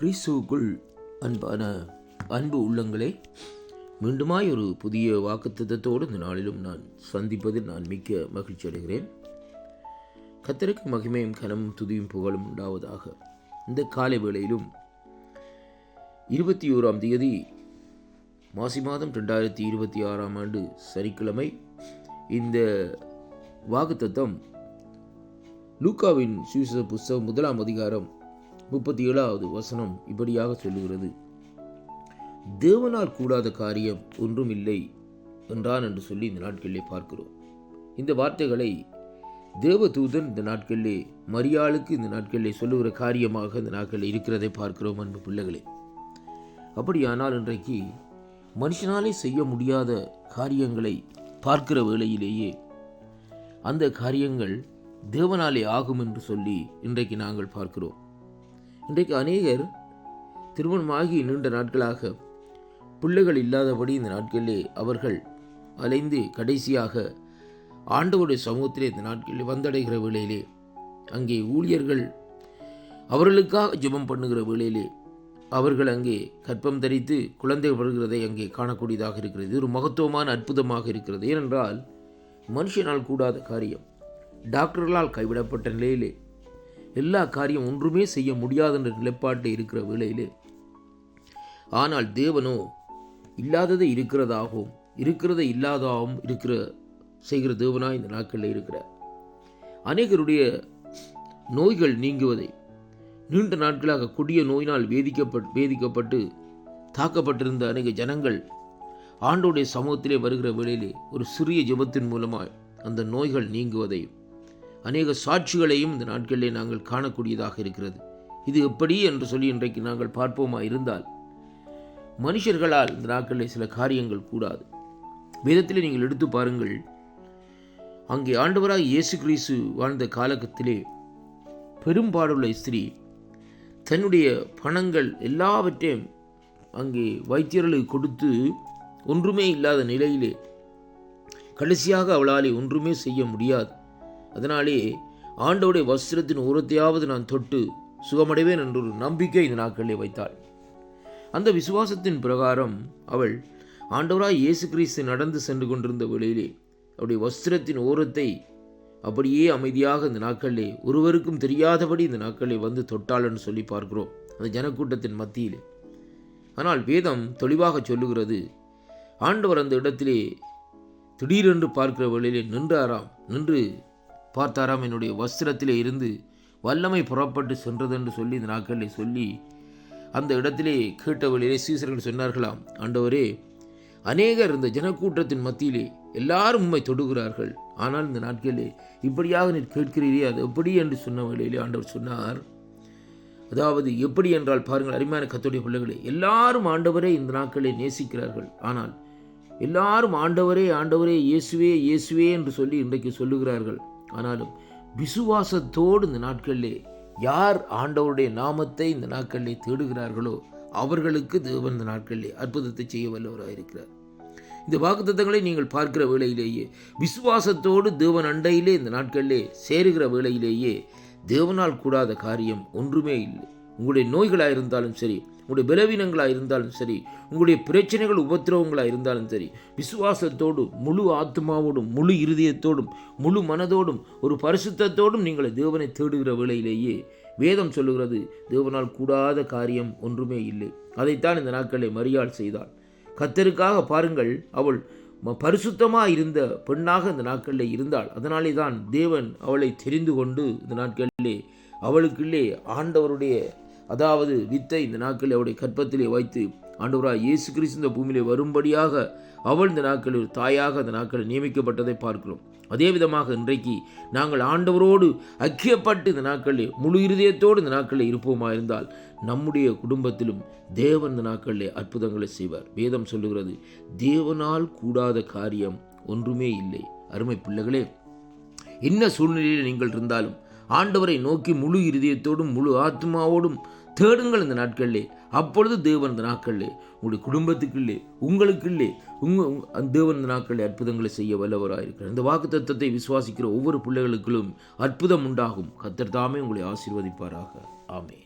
கிறிஸ்துவுக்குள் அன்பான அன்பு உள்ளங்களே மீண்டுமாய் ஒரு புதிய வாக்குத்தத்தோடு இந்த நாளிலும் நான் சந்திப்பதில் நான் மிக்க மகிழ்ச்சி அடைகிறேன். கத்தருக்கு மகிமையும் கனமும் துதியும் புகழும் உண்டாவதாக இந்த காலை வேளையிலும் இருபத்தி ஓராம் தேதி மாசி மாதம் ரெண்டாயிரத்தி இருபத்தி ஆறாம் ஆண்டு சனிக்கிழமை இந்த வாக்குத்தத்தம் லூக்காவின் சுவிசேஷ புஸ்தகம் முதலாம் அதிகாரம் முப்பத்தி ஏழாவது வசனம் இப்படியாக சொல்லுகிறது. தேவனால் கூடாத காரியம் ஒன்றும் இல்லை என்றான் என்று சொல்லி இந்த நாட்களிலே பார்க்கிறோம். இந்த வார்த்தைகளை தேவதூதன் இந்த நாட்களிலே மரியாளுக்கு இந்த நாட்களிலே சொல்லுகிற காரியமாக இந்த நாட்களில் இருக்கிறதை பார்க்கிறோம் அன்பு பிள்ளைகளே. அப்படியானால் இன்றைக்கு மனுஷனாலே செய்ய முடியாத காரியங்களை பார்க்கிற வேளையிலேயே அந்த காரியங்கள் தேவனாலே ஆகும் என்று சொல்லி இன்றைக்கு நாங்கள் பார்க்கிறோம். இன்றைக்கு அநேகர் திருமணமாகி நீண்ட நாட்களாக பிள்ளைகள் இல்லாதபடி இந்த நாட்களிலே அவர்கள் அலைந்து கடைசியாக ஆண்டவருடைய சமூகத்திலே இந்த நாட்களில் வந்தடைகிற வேளையிலே அங்கே ஊழியர்கள் அவர்களுக்காக ஜெபம் பண்ணுகிற வேளையிலே அவர்கள் அங்கே கற்பம் தரித்து குழந்தை வருகிறதை அங்கே காணக்கூடியதாக இருக்கிறது. ஒரு மகத்துவமான அற்புதமாக இருக்கிறது. ஏனென்றால் மனுஷனால் கூடாத காரியம் டாக்டர்களால் கைவிடப்பட்ட நிலையிலே எல்லா காரியம் ஒன்றுமே செய்ய முடியாதென்ற நிலைப்பாட்டில் இருக்கிற வேளையிலே ஆனால் தேவனோ இல்லாததை இருக்கிறதாகவும் இருக்கிறதை இல்லாதாகவும் இருக்கிற செய்கிற தேவனாய் இந்த நாட்களில் இருக்கிறார். அநேகருடைய நோய்கள் நீங்குவதை நீண்ட நாட்களாக கொடிய நோயினால் வேதிக்கப்பட் வேதிக்கப்பட்டு தாக்கப்பட்டிருந்த அநேக ஜனங்கள் ஆண்டோடைய சமூகத்திலே வருகிற வேளையிலே ஒரு சிறிய ஜெபத்தின் மூலமாய் அந்த நோய்கள் நீங்குவதையும் அநேக சாட்சிகளையும் இந்த நாட்களிலே நாங்கள் காணக்கூடியதாக இருக்கிறது. இது எப்படி என்று சொல்லி இன்றைக்கு நாங்கள் பார்ப்போமா இருந்தால் மனுஷர்களால் இந்த நாட்களில் சில காரியங்கள் கூடாது. வேதத்திலே நீங்கள் எடுத்து பாருங்கள் அங்கே ஆண்டவராக இயேசு கிறிஸ்து வாழ்ந்த காலகத்திலே பெரும்பாடுள்ள ஸ்திரீ தன்னுடைய பணங்கள் எல்லாவற்றையும் அங்கே வைத்தியர்களுக்கு கொடுத்து ஒன்றுமே இல்லாத நிலையிலே கடைசியாக அவளாலே ஒன்றுமே செய்ய முடியாது. அதனாலே ஆண்டோடைய வஸ்திரத்தின் உரத்தையாவது நான் தொட்டு சுகமடைவேன் என்ற ஒரு நம்பிக்கை இந்த நாட்களில் வைத்தாள். அந்த விசுவாசத்தின் பிரகாரம் அவள் ஆண்டவராய் இயேசு கிறிஸ்து நடந்து சென்று கொண்டிருந்த வேளையிலே அவருடைய வஸ்திரத்தின் ஓரத்தை அப்படியே அமைதியாக இந்த நாட்களிலே ஒருவருக்கும் தெரியாதபடி இந்த நாட்களிலே வந்து தொட்டாளன்னு சொல்லி பார்க்கிறோம். அந்த ஜனக்கூட்டத்தின் மத்தியிலே. ஆனால் வேதம் தெளிவாக சொல்லுகிறது ஆண்டவர் அந்த இடத்திலே திடீரென்று பார்க்கிற வேளையிலே நின்றாராம். நின்று பார்த்தாராம் என்னுடைய வஸ்திரத்திலே இருந்து வல்லமை புறப்பட்டு சென்றதென்று சொல்லி இந்த நாட்களை சொல்லி அந்த இடத்திலே கேட்ட வேளையிலே சீசர்கள் சொன்னார்களாம் ஆண்டவரே அநேகர் இந்த ஜனக்கூட்டத்தின் மத்தியிலே எல்லாரும் உண்மை தொடுகிறார்கள். ஆனால் இந்த நாட்களிலே இப்படியாக நீர் கேட்கிறீரே அது எப்படி? என்று சொன்ன வழியிலே ஆண்டவர் சொன்னார் அதாவது எப்படி என்றால் பாருங்கள் அருமையான கத்துடைய பிள்ளைகளே எல்லாரும் ஆண்டவரே இந்த நாட்களை நேசிக்கிறார்கள். ஆனால் எல்லாரும் ஆண்டவரே ஆண்டவரே இயேசுவே இயேசுவே என்று சொல்லி இன்றைக்கு சொல்லுகிறார்கள். ஆனாலும் விசுவாசத்தோடு இந்த நாட்களிலே யார் ஆண்டவருடைய நாமத்தை இந்த நாட்களிலே தேடுகிறார்களோ அவர்களுக்கு தேவன் இந்த நாட்களிலே அற்புதத்தை செய்ய வல்லவராக இருக்கிறார். இந்த வாக்குத்தத்தங்களை நீங்கள் பார்க்கிற வேளையிலேயே விசுவாசத்தோடு தேவன் அண்டையிலே இந்த நாட்களிலே சேருகிற வேளையிலேயே தேவனால் கூடாத காரியம் ஒன்றுமே இல்லை. உங்களுடைய நோய்களாக இருந்தாலும் சரி உங்களுடைய பலவீனங்களாக இருந்தாலும் சரி உங்களுடைய பிரச்சனைகள் உபத்திரவங்களாக இருந்தாலும் சரி விசுவாசத்தோடு முழு ஆத்மாவோடும் முழு இருதயத்தோடும் முழு மனதோடும் ஒரு பரிசுத்தத்தோடும் நீங்கள் தேவனை தேடுகிற வேளையிலேயே வேதம் சொல்லுகிறது தேவனால் கூடாத காரியம் ஒன்றுமே இல்லை. அதைத்தான் இந்த நாட்களை மரியாள் செய்தாள். கத்தருக்காக பாருங்கள் அவள் பரிசுத்தமாக இருந்த பெண்ணாக இந்த நாட்களில் இருந்தாள். அதனாலே தான் தேவன் அவளை தெரிந்து கொண்டு இந்த நாட்களிலே அவளுக்குள்ளே ஆண்டவருடைய அதாவது வித்தை இந்த நாட்களில் அவருடைய கற்பத்திலே வைத்து ஆண்டவராக இயேசு கிறிஸ்து இந்த பூமியிலே வரும்படியாக அவள் இந்த நாட்களில் தாயாக அந்த நாட்களில் நியமிக்கப்பட்டதை பார்க்கிறோம். அதே விதமாக இன்றைக்கு நாங்கள் ஆண்டவரோடு ஐக்கியப்பட்டு இந்த நாட்களில் முழு இருதயத்தோடு இந்த நாட்களில் இருப்போமா இருந்தால் நம்முடைய குடும்பத்திலும் தேவன் இந்த நாட்களில் அற்புதங்களை செய்வார். வேதம் சொல்லுகிறது தேவனால் கூடாத காரியம் ஒன்றுமே இல்லை. அருமை பிள்ளைகளே என்ன சூழ்நிலையில் நீங்கள் இருந்தாலும் ஆண்டவரை நோக்கி முழு இருதயத்தோடும் முழு ஆத்மாவோடும் தேடுங்கள் இந்த நாட்களிலே. அப்பொழுது தேவன் இந்த நாட்களிலே உங்களுடைய குடும்பத்துக்குள்ளே உங்களுக்குள்ளே உங்கள் அந்த தேவன் இந்த நாட்களிலே அற்புதங்களை செய்ய வல்லவராக இருக்கிறார். இந்த வாக்கு தத்துவத்தை விசுவாசிக்கிற ஒவ்வொரு பிள்ளைகளுக்கும் அற்புதம் உண்டாகும். கத்தர் தாமே உங்களை ஆசீர்வதிப்பாராக. ஆமே